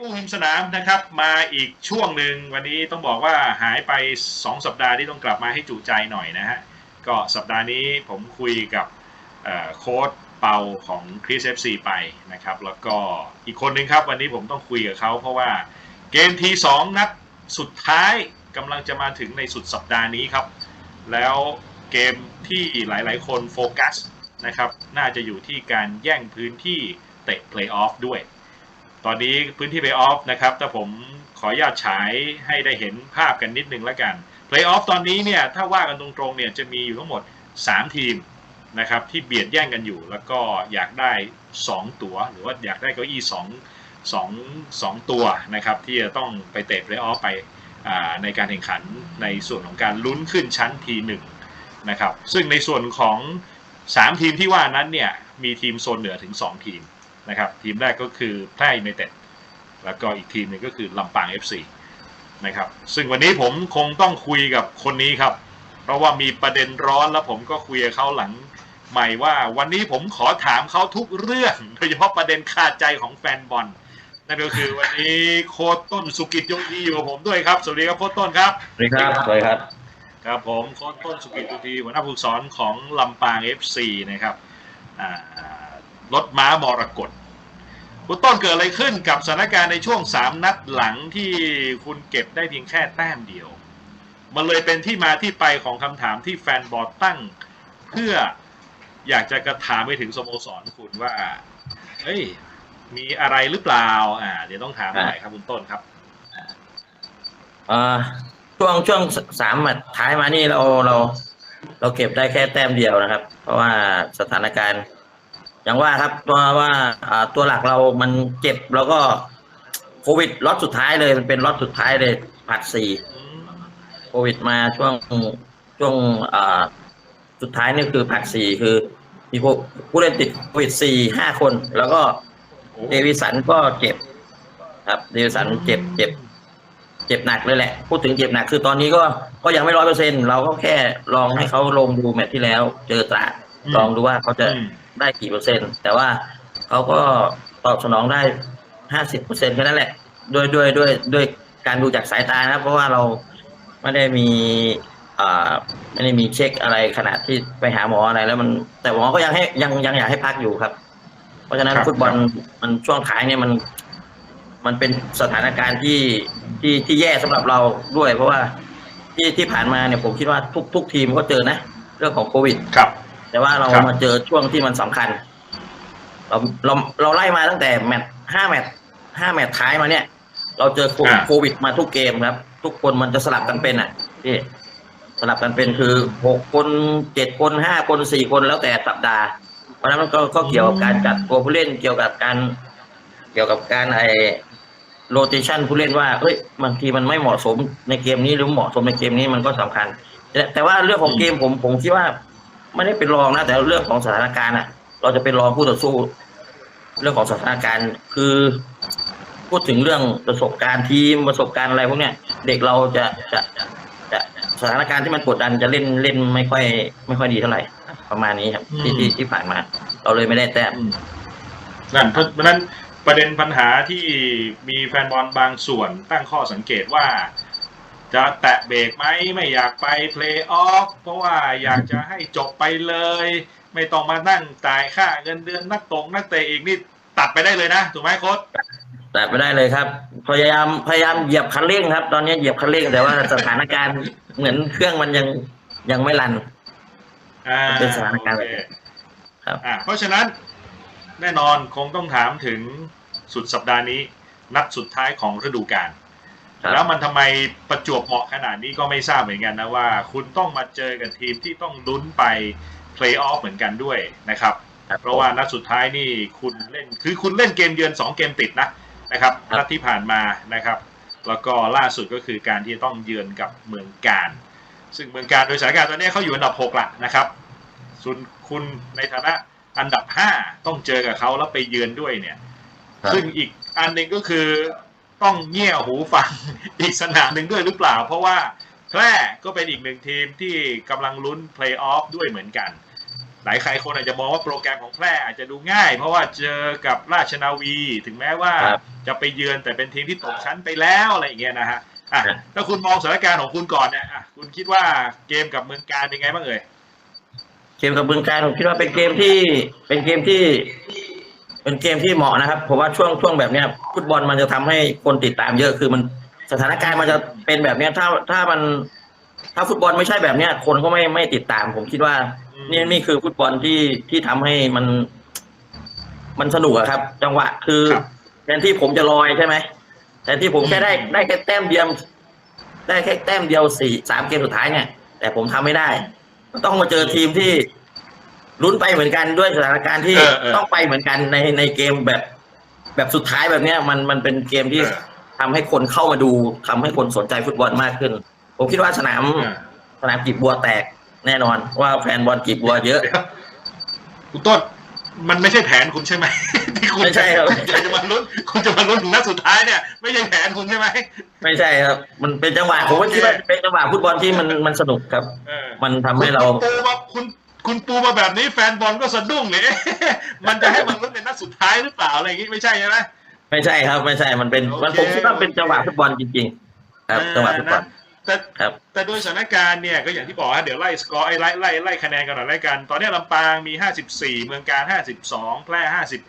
อู้หิมสนามนะครับ มาอีกช่วงหนึ่งวันนี้ต้องบอกว่าหายไป 2 สัปดาห์ที่ต้องกลับมาให้จุใจหน่อยนะฮะก็สัปดาห์นี้ผมคุยกับโค้ดเปาของคริสเอฟซีไปนะครับ แล้วก็อีกคนหนึ่งครับ วันนี้ผมต้องคุยกับเขาเพราะว่าเกมทีสองนัดสุดท้ายกำลังจะมาถึงในสุดสัปดาห์นี้ครับ แล้วเกมที่หลาย ๆ คนโฟกัสนะครับ น่าจะอยู่ที่การแย่งพื้นที่เตะเพลย์ออฟด้วย ตอนนี้พื้นที่เพย์ออฟนะครับถ้าผมขออนุญาตฉายให้ได้เห็นภาพกันนิดนึงแล้วกันเพลย์ออฟตอนนี้เนี่ยถ้าว่ากันตรงๆเนี่ยจะมีอยู่ทั้งหมด 3 ทีมนะครับที่เบียดแย่งกันอยู่ แล้วก็อยากได้ 2 ตัว หรือว่าอยากได้เก้าอี้2 2 2 ตัวนะครับที่จะต้องไปเตะเพลย์ออฟไปในการแข่งขันในส่วนของการลุ้นขึ้นชั้นทีหนึ่งนะครับซึ่งในส่วนของ 3 ทีมที่ว่านั้นเนี่ยมีทีมโซนเหนือถึง 2 ทีม นะครับทีมแรกก็คือแพร่ยูไนเต็ดแล้วก็อีกทีมหนึงก็คือลำปาง FC นะครับซึ่งวันนี้ผมคงต้องคุยกับคนนี้ครับ เพราะว่ามีประเด็นร้อนแล้วผมก็คุยกับเขาหลังใหม่ว่า วันนี้ผมขอถามเขาทุกเรื่องโดยเฉพาะประเด็นคาใจของแฟนบอลนั่นก็คือวันนี้โค้ชต้นสุกิจโยธีอยู่กับผมด้วยครับ สวัสดีครับโค้ชต้นครับ สวัสดีครับ สวัสดีครับ ครับผมโค้ชต้นสุกิจตุทีหัวหน้าผู้ฝึกสอนของลำปาง FC นะครับ อ่า รถม้ามรกตคุณต้นเกิดอะไรขึ้นกับสถานการณ์ในช่วง 3 นัดหลังที่คุณเก็บได้เพียงแค่แต้มเดียว มันเลยเป็นที่มาที่ไปของคำถามที่แฟนบอลตั้ง เพื่ออยากจะกระถามไปถึงสโมสรคุณว่า เฮ้ย มีอะไรหรือเปล่า อ่า เดี๋ยวต้องถามหน่อยครับคุณต้นครับช่วงช่วงสามแมตช์ท้ายมานี่เราเรา เราเก็บได้แค่แต้มเดียวนะครับ เพราะว่าสถานการณ์ อย่างว่าครับตัวว่าอ่าตัวหลักเรามันเจ็บแล้วก็โควิดล็อตสุดท้ายเลยมันเป็นล็อตสุดท้ายเลยผัดสี่อืมโควิดมาช่วงช่วงอ่าสุดท้ายนี่คือผัดสี่คือมีผู้ผู้เล่นติดโควิดสี่ห้าคน แล้วก็โอ้เดวิสันก็เจ็บ ครับ เดวิสันเจ็บเจ็บ เจ็บหนักเลยแหละ พูดถึงเจ็บหนักคือตอนนี้ก็ก็ยังไม่ร้อยเปอร์เซ็นเราก็แค่ลองให้เขาลงดูแมตช์ที่แล้ว เจอตราดอืม ลองดูว่าเขาจะอืมได้กี่เปอร์เซ็นต์ แต่ว่าเขาก็ตอบสนองได้ห้าสิบเปอร์เซ็นต์แค่นั้นแหละด้วยด้วยด้วยด้วยการดูจากสายตานะครับเพราะว่าเราไม่ได้มีอ่าไม่ได้มีเช็คอะไรขนาดที่ไปหาหมออะไรแล้วมัน แต่หมอก็ยังให้ยังยังอยากให้พักอยู่ครับ เพราะฉะนั้นครับฟุตบอลมันช่วงท้ายเนี่ยมัน มันเป็นสถานการณ์ที่ที่ที่แย่สำหรับเราด้วย เพราะว่าที่ที่ผ่านมาเนี่ยผมคิดว่าทุกทุกทีมก็เจอนะ เรื่องของโควิดครับ แต่ว่าเราครับมาเจอช่วงที่มันสำคัญ เราเราเราไล่มาตั้งแต่แมตช์ห้าแมตช์ห้าแมตช์ท้ายมาเนี่ย เราเจอโคอ่าโควิดมาทุกเกมครับ ทุกคนมันจะสลับกันเป็นอะพี่สลับกันเป็นคือหกคนเจ็ดคนห้าคนสี่คนแล้วแต่สัปดาห์ เพราะฉะนั้นมันก็ก็เกี่ยวกับการจัดตัวผู้เล่นเกี่ยวกับการ เกี่ยวกับการไอโรเตชันผู้เล่นว่าเฮ้ยบางทีมันไม่เหมาะสมในเกมนี้หรือเหมาะสมในเกมนี้มันก็สำคัญแต่แต่ว่าเรื่องของเกมผมผมคิดว่า ไม่ได้เป็นรองนะ แต่เรื่องของสถานการณ์อะ เราจะเป็นรองผู้ต่อสู้ เรื่องของสถานการณ์คือ พูดถึงเรื่องประสบการณ์ทีมประสบการณ์อะไรพวกเนี้ยเด็กเราจะจะจะสถานการณ์ที่มันกดดันจะเล่นเล่นไม่ค่อย ไม่ค่อยดีเท่าไหร่ ประมาณนี้ครับที่ที่ที่ผ่านมา เราเลยไม่ได้แต้มนั่นเพราะฉะนั้นประเด็นปัญหาที่มีแฟนบอลบางส่วนตั้งข้อสังเกตว่า จะแตะเบรกไหมไม่อยากไปเพลย์ออฟเพราะว่าอยากจะให้จบไปเลย ไม่ต้องมานั่งจ่ายค่าเงินเดือนนักตรงนักเตะอีกนี่ตัดไปได้เลยนะถูกไหมโค้ชแต่ไม่ได้เลยครับ พยายามพยายามเหยียบคันเร่งครับ ตอนนี้เหยียบคันเร่งแต่ว่าสถานการณ์เหมือนเครื่องมันยังยังไม่รันอ่าเป็นสถานการณ์โอเคครับอ่าเพราะฉะนั้นแน่นอนคงต้องถามถึงสุดสัปดาห์นี้ นัดสุดท้ายของฤดูกาลครับ แล้วมันทำไมประจวบเหมาะขนาดนี้ก็ไม่ทราบเหมือนกันนะว่า คุณต้องมาเจอกับทีมที่ต้องลุ้นไปเพลย์ออฟเหมือนกันด้วยนะครับครับเพราะว่านัดสุดท้ายนี่คุณเล่นคือคุณเล่นเกมเยือน 2 เกมติดนะนะครับครับนัดที่ผ่านมานะครับ แล้วก็ล่าสุดก็คือการที่ต้องเยือนกับเมืองการ ซึ่งเมืองการโดยสถานการณ์ตอนนี้เขาอยู่อันดับ6ละนะครับส่วนคุณในฐานะอันดับ 5 ต้องเจอกับเขาแล้วไปเยือนด้วยเนี่ยครับซึ่งอีกอันหนึ่งก็คือ ต้องเงี่ยหูฟังอีกสนามหนึ่งด้วยหรือเปล่า เพราะว่าแพร่ก็เป็นอีกหนึ่งทีมที่กำลังลุ้นเพลย์ออฟด้วยเหมือนกัน หลายใครคนอาจจะมองว่าโปรแกรมของแพร่อาจจะดูง่าย เพราะว่าเจอกับราชนาวี ถึงแม้ว่าครับจะไปเยือนแต่เป็นทีมที่ตกชั้นไปแล้วอะไรอย่างเงี้ยนะฮะอะครับถ้าคุณมองสถานการณ์ของคุณก่อนเนี่ยอะคุณคิดว่าเกมกับเมืองการเป็นไงบ้างเอ่ยเกมกับบึงการผมคิดว่าเป็นเกมที่เป็นเกมที่ เป็นเกมที่เหมาะนะครับผมว่าช่วงช่วงแบบเนี้ยฟุตบอลมันจะทำให้คนติดตามเยอะคือมันสถานการณ์มันจะเป็นแบบเนี้ยถ้าถ้ามัน ถ้าฟุตบอลไม่ใช่แบบเนี้ย คนก็ไม่ไม่ติดตาม ผมคิดว่าอืมนี่นี่คือฟุตบอลที่ที่ทำให้มัน มันสนุกอะครับ จังหวะคือครับ แทนที่ผมจะลอยใช่ไหมแทนที่ผมแค่ได้อืมได้แค่แต้มเดียวได้แค่แต้มเดียวสี่สามเกมสุดท้ายเนี่ย แต่ผมทำไม่ได้ ต้องมาเจอทีมที่ ลุ้นไปเหมือนกันด้วยสถานการณ์ที่เออเออ ต้องไปเหมือนกันในในเกมแบบ แบบสุดท้ายแบบเนี้ยมันมันเป็นเกมที่เออทำให้คนเข้ามาดูทำให้คนสนใจฟุตบอลมากขึ้น ผมคิดว่าสนามอะสนามกีบบัวแตกแน่นอน ว่าแฟนบอลกีบบัวเยอะ เดี๋ยวคุณต้น มันไม่ใช่แผนคุณใช่ไหม ที่คุณไม่ใช่ครับณจะมาลุ้นคุณจะมาลุ้นถึงนัดสุดท้ายเนี่ย ไม่ใช่แผนคุณใช่ไหม ไม่ใช่ครับ มันเป็นจังหวะผมก็คิดว่าเป็นจังหวะฟุตบอลที่มันมันสนุกครับ เออมันทำให้เรา คุณปูมาคุณ คุณปูมาแบบนี้แฟนบอลก็สะดุ้งเลยเอ๊ะมันจะให้มันลุ้นเป็นนัดสุดท้ายหรือเปล่าอะไรอย่างงี้ไม่ใช่ใช่ไหมไม่ใช่ครับ ไม่ใช่มันเป็นมันผมคิดว่าเป็นจังหวะฟุตบอลจริงๆครับจังหวะฟุตบอลแต่ครับแต่โดยสถานการณ์เนี่ยก็อย่างที่บอกฮะเดี๋ยวไล่สกอร์ไอ้ไล่ไล่ไล่คะแนนกันหน่อยไล่กัน ตอนนี้ลำปางมี54เมืองการ52แพร่51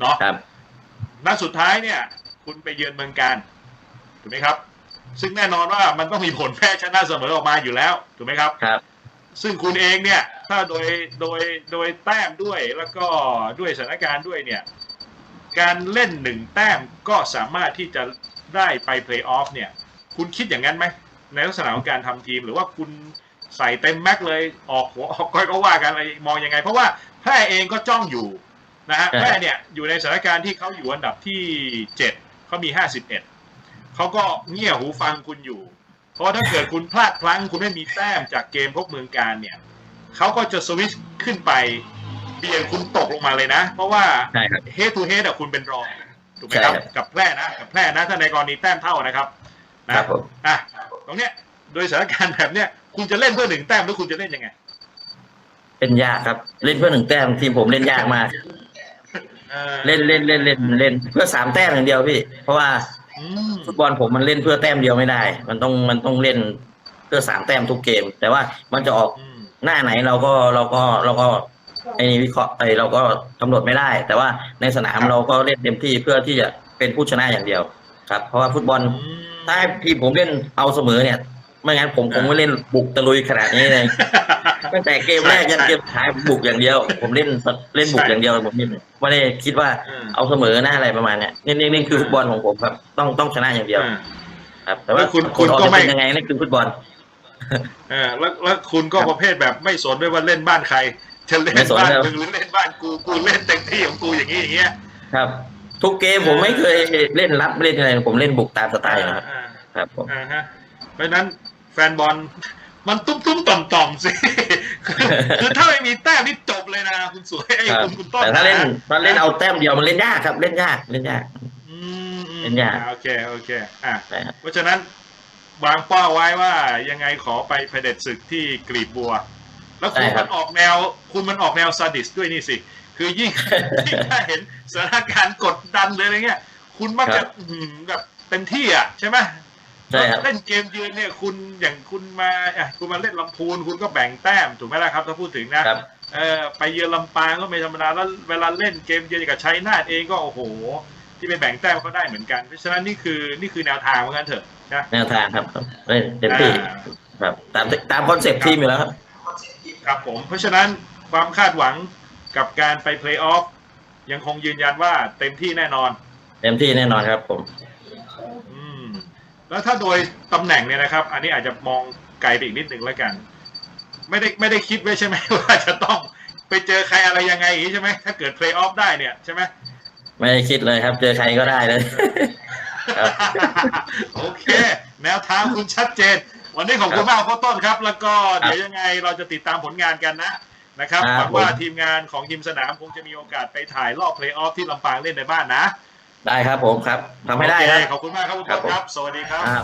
เนาะครับนัดสุดท้ายเนี่ย คุณไปเยือนเมืองการถูกไหมครับ ซึ่งแน่นอนว่ามันต้องมีผลแพ้ชนะเสมอออกมาอยู่แล้วถูกไหมครับครับ ซึ่งคุณเองเนี่ย ถ้าโดยโดยโดยแต้มด้วยแล้วก็ด้วยสถานการณ์ด้วยเนี่ย การเล่นหนึ่งแต้มก็สามารถที่จะได้ไปเพลย์ออฟเนี่ย คุณคิดอย่างนั้นไหม ในลักษณะของการทำทีม หรือว่าคุณใส่เต็มแม็กเลยออกหัวออกก้อยก็ว่ากันอะไรมองยังไง เพราะว่าแพร่เองก็จ้องอยู่นะฮะครับแพร่เนี่ยอยู่ในสถานการณ์ที่เขาอยู่อันดับที่เจ็ดเขามีห้าสิบเอ็ดเขาก็เงี่ยหูฟังคุณอยู่ เพราะว่าถ้าเกิดคุณพลาดพลั้งคุณไม่มีแต้มจากเกมพบเมืองการเนี่ย เขาก็จะสวิตช์ขึ้นไปเบียดคุณตกลงมาเลยนะ เพราะว่าใช่ครับเฮดทูเฮดอะคุณเป็นรองถูกไหมใช่ครับครับกับแพร่นะกับแพร่นะถ้าในกรณีแต้มเท่านะครับนะครับผมอะตรงเนี้ยโดยสถานการณ์แบบเนี้ยคุณจะเล่นเพื่อหนึ่งแต้มหรือคุณจะเล่นยังไงเป็นยากครับ เล่นเพื่อหนึ่งแต้มทีมผมเล่นยากมากออเล่นเล่นเล่นเล่นเล่นเพื่อสามแต้มอย่างเดียวพี่ เพราะว่าอืมฟุตบอลผมมันเล่นเพื่อแต้มเดียวไม่ได้ มันต้องมันต้องเล่นเพื่อสามแต้มทุกเกม แต่ว่ามันจะออกอืม หน้าไหนเราก็เราก็เราก็ไอ้นี่วิเคราะห์ไอ้เราก็กำหนดไม่ได้ แต่ว่าในสนามเราก็เล่นเต็มที่เพื่อที่จะเป็นผู้ชนะอย่างเดียว ครับ เพราะว่าฟุตบอลอืมถ้าให้ทีมผมเล่นเอาเสมอเนี่ย ไม่งั้นผมคงไม่เล่นบุกตะลุยขนาดนี้เลยตั้งแต่เกมแรกยันเกมสุดท้ายบุกอย่างเดียว ผมเล่นเล่นบุกอย่างเดียวผมไม่ไม่ได้คิดว่าอืมเอาเสมอหน้าอะไรประมาณเนี้ยนี่นี่นี่คือฟุตบอลของผมครับ ต้องต้องชนะอย่างเดียวอ่าครับ แต่ว่าแล้วคุณผคุณลออกก็จะไม่เป็นยังไงนี่คือฟุตบอล เออแล้วแล้วคุณก็ครับประเภทแบบไม่สนด้วยว่าเล่นบ้านใครจะเล่นไม่สนบ้านครับมึงหรือเล่นบ้านกูกูเล่นเต็มที่ของกูอย่างนี้อย่างเงี้ยครับ ทุกเกมผมไม่เคยเล่นรับเล่นอะไรผมเล่นบุกตามสไตล์นะครับอ่าครับผมอ่าฮะเพราะฉะนั้นแฟนบอลมันตุ้มตุ้มต่อมต่อมๆสิคือคือถ้าไม่มีแต้มนี่จบเลยนะคุณสวยไอ้ครับคุณคุณต้นแต่ถ้าเล่นนะถ้าเล่นเอาแต้มเดียวมันเล่นยากครับ เล่นยากเล่นยากอืมอืมเป็นยากอ่าโอเคโอเคอะใช่ครับเพราะฉะนั้น วางเป้าไว้ว่ายังไงขอไปเผด็จศึกที่กรีบบัว แล้วคุณมันออกแนว คุณมันออกแนวซาดิสด้วยนี่สิ คือยิ่งยิ่งถ้าเห็นสถานการณ์กดดันเลยอะไรเงี้ย คุณมักจะอื้อหือแบบเต็มที่อะใช่ไหมใช่ครับเล่นเกมยืนเนี่ยคุณอย่างคุณมาอะคุณมาเล่นลำพูนคุณก็แบ่งแต้มถูกไหมล่ะครับ ถ้าพูดถึงนะครับเออไปเยือนลำปางก็ไม่ธรรมดาแล้วเวลาเล่นเกมเยือนกับชัยนาทเองก็โอ้โห ที่ไปแบ่งแต้มก็ได้เหมือนกัน เพราะฉะนั้นนี่คือนี่คือแนวทางเหมือนกันเถอะนะแนวทางครับเล่นเต็มที่อ่าครับตามตามคอนเซ็ปต์ทีมอยู่แล้วครับครับผม เพราะฉะนั้นความคาดหวังกับการไปเพลย์ออฟยังคงยืนยันว่าเต็มที่แน่นอน เต็มที่แน่นอนครับผมอืมแล้วถ้าโดยตำแหน่งเนี่ยนะครับ อันนี้อาจจะมองไกลไปอีกนิดหนึ่งแล้วกัน ไม่ได้ไม่ได้คิดไว้ใช่ไหมว่าจะต้องไปเจอใครอะไรยังไงอย่างนี้ใช่ไหมถ้าเกิดเพลย์ออฟได้เนี่ยใช่ไหม ไม่ได้คิดเลยครับ เจอใครก็ได้เลย ครับ โอเค แนวทางคุณชัดเจน วันนี้ขอบคุณมากพ่อต้นครับ แล้วก็เดี๋ยวยังไงเราจะติดตามผลงานกันนะนะครับคหรัวับงว่าผมทีมงานของทีมสนามคงจะมีโอกาสไปถ่ายรอบเพลย์ออฟที่ลำปางเล่นในบ้านนะ ได้ครับผมครับทำให้ได้โอคเครับขอบคุณมากครับคุณครัต้บนผมครับ สวัสดีครับอ่า